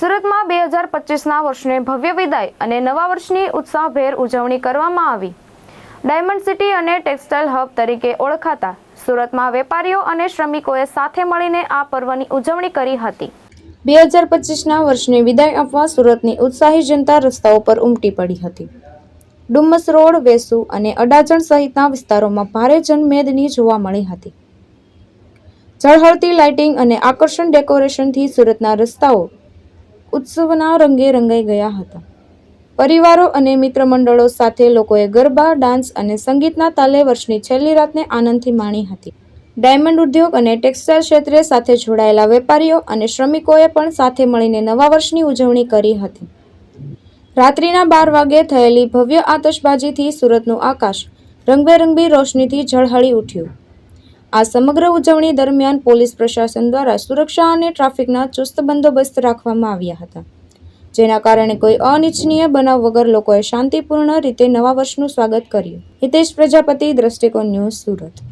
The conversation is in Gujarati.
સુરતમાં બે હજાર પચીસના વર્ષને ભવ્ય વિદાય અને નવા વર્ષની ઉત્સાહભેર ઉજવણી કરવામાં આવી. ડાયમંડ સિટી અને ટેક્સટાઇલ હબ તરીકે ઓળખાતા સુરતમાં વેપારીઓ અને શ્રમિકોએ સાથે મળીને આ પર્વની ઉજવણી કરી હતી. બે હજાર પચીસના વર્ષને વિદાય આપવા સુરતની ઉત્સાહી જનતા રસ્તાઓ પર ઉમટી પડી હતી. ડુમ્મસ રોડ, વેસુ અને અડાજણ સહિતના વિસ્તારોમાં ભારે જનમેદની જોવા મળી હતી. ઝળહળતી લાઇટિંગ અને આકર્ષણ ડેકોરેશનથી સુરતના રસ્તાઓ ઉત્સવના રંગે રંગાઈ ગયા હતા. પરિવારો અને મિત્ર મંડળો સાથે લોકોએ ગરબા, ડાન્સ અને સંગીતના તાલે વર્ષની છેલ્લી રાતને આનંદથી માણી હતી. ડાયમંડ ઉદ્યોગ અને ટેક્સટાઇલ ક્ષેત્રે સાથે જોડાયેલા વેપારીઓ અને શ્રમિકોએ પણ સાથે મળીને નવા વર્ષની ઉજવણી કરી હતી. રાત્રિના બાર વાગે થયેલી ભવ્ય આતશબાજીથી સુરતનું આકાશ રંગબેરંગી રોશનીથી ઝળહળી ઉઠ્યું. આ સમગ્ર ઉજવણી દરમિયાન પોલીસ પ્રશાસન દ્વારા સુરક્ષા અને ટ્રાફિકના ચુસ્ત બંદોબસ્ત રાખવામાં આવ્યા હતા. જેના કારણે કોઈ અનિચ્છનીય બનાવ વગર લોકોએ શાંતિપૂર્ણ રીતે નવા વર્ષનું સ્વાગત કર્યું. હિતેશ પ્રજાપતિ, દ્રષ્ટિકોણ ન્યૂઝ સુરત.